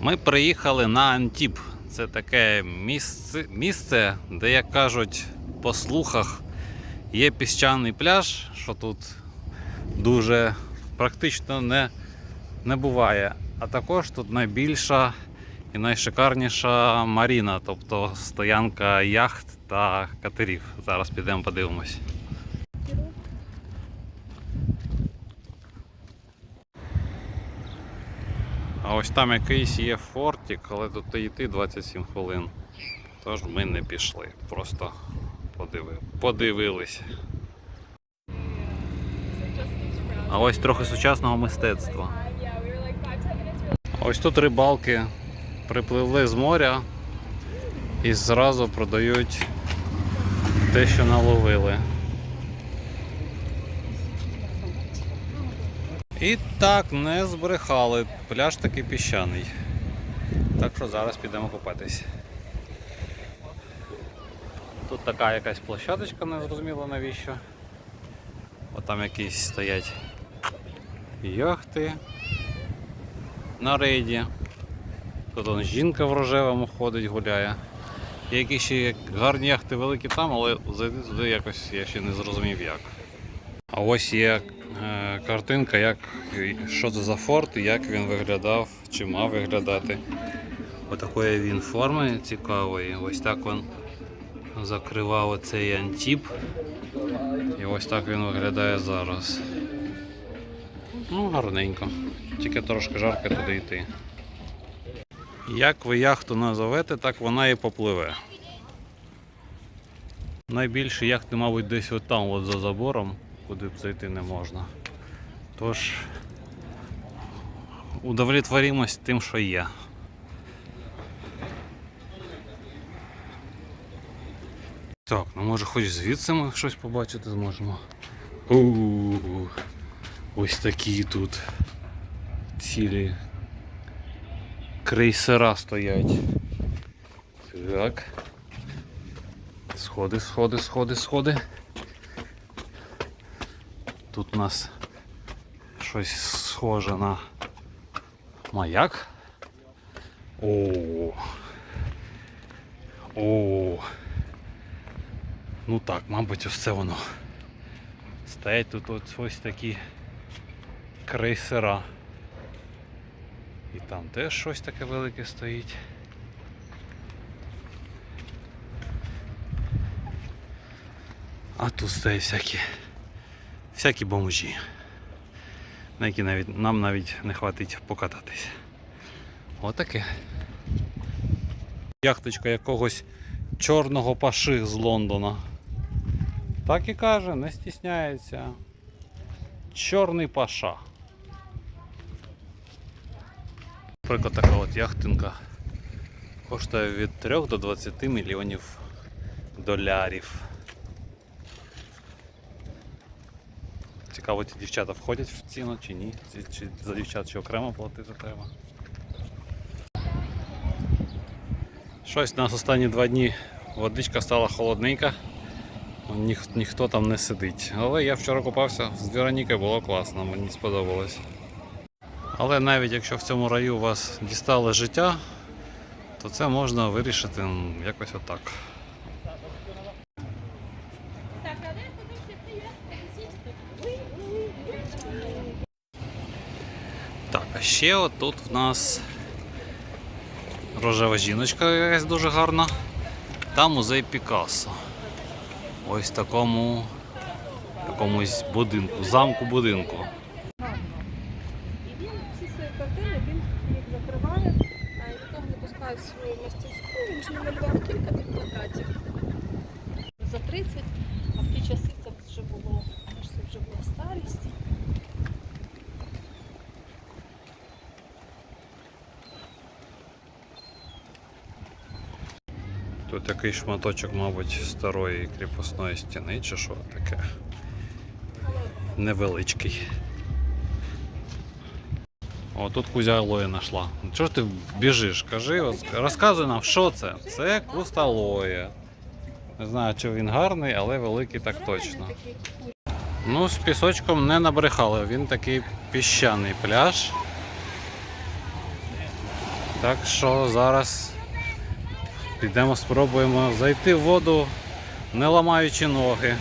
Ми приїхали на Антіп. Це таке місце, місце, де, як кажуть, по слухах є піщаний пляж, що тут дуже практично не, не буває. А також тут найбільша і найшикарніша маріна, тобто стоянка яхт та катерів. Зараз підемо подивимось. А ось там якийсь є фортик, але тут йти 27 хвилин. Тож ми не пішли, просто подиви... подивилися. А ось трохи сучасного мистецтва. Ось тут рибалки припливли з моря і зразу продають те, що наловили. І так, не збрехали. Пляж таки піщаний. Так що зараз підемо купатись. Тут така якась площадочка, не зрозуміло навіщо. От там якісь стоять яхти на рейді. Тут он жінка в рожевому ходить, гуляє. Є якісь ще гарні яхти великі там, але зайти туди якось я ще не зрозумів як. А ось є е, картинка, як, що це за форт і як він виглядав, чи мав виглядати. Отакої він форми цікавої. Ось так він закривав оцей антіп. І ось так він виглядає зараз. Ну, гарненько. Тільки трошки жарко туди йти. Як ви яхту назовете, так вона і попливе. Найбільші яхти, мабуть, десь там, от за забором, куди б зайти не можна. Тож удовлетворимось тим, що є. Так, ну може хоч звідси ми щось побачити зможемо. У, ось такі тут цілі крейсера стоять. Так. Сходи, сходи, сходи, сходи. Тут у нас щось схоже на маяк. О. О. Ну так, мабуть, ось це воно. Стоять тут ось, ось такі крейсера. І там теж щось таке велике стоїть. А тут стоять всякі всякі бомжі, на які навіть, нам навіть не хватить покататись. Отаке. Яхточка якогось чорного паши з Лондона. Так і каже, не стісняється. Чорний паша. Наприклад, така от яхтинка коштує від 3 до 20 мільйонів долярів. Цікаво, ці дівчата входять в ціну чи ні? Чи, чи за дівчат чи окремо платити треба? Щось у нас останні два дні водичка стала холодненька. Ніх, ніхто там не сидить. Але я вчора купався з Веронікою, було класно, мені сподобалось. Але навіть якщо в цьому раю у вас дістало життя, то це можна вирішити якось отак. А ще отут в нас рожева жіночка якась дуже гарна. Там музей Пікассо. Ось в такому якомусь будинку, замку будинку. Він їх закриває, нікого не пускає свою мастерську. Він намалював кілька тих плакатів. За 30, а в ті часи це вже було, це вже була старість. Тут такий шматочок, мабуть, старої кріпосної стіни чи що таке. Невеличкий. О, тут Кузя алої знайшла. Чого ж ти біжиш? Кажи, розказуй нам, що це? Це куст алоє. Не знаю, чи він гарний, але великий так точно. Ну, з пісочком не набрехали. Він такий піщаний пляж. Так що зараз підемо спробуємо зайти в воду, не ламаючи ноги.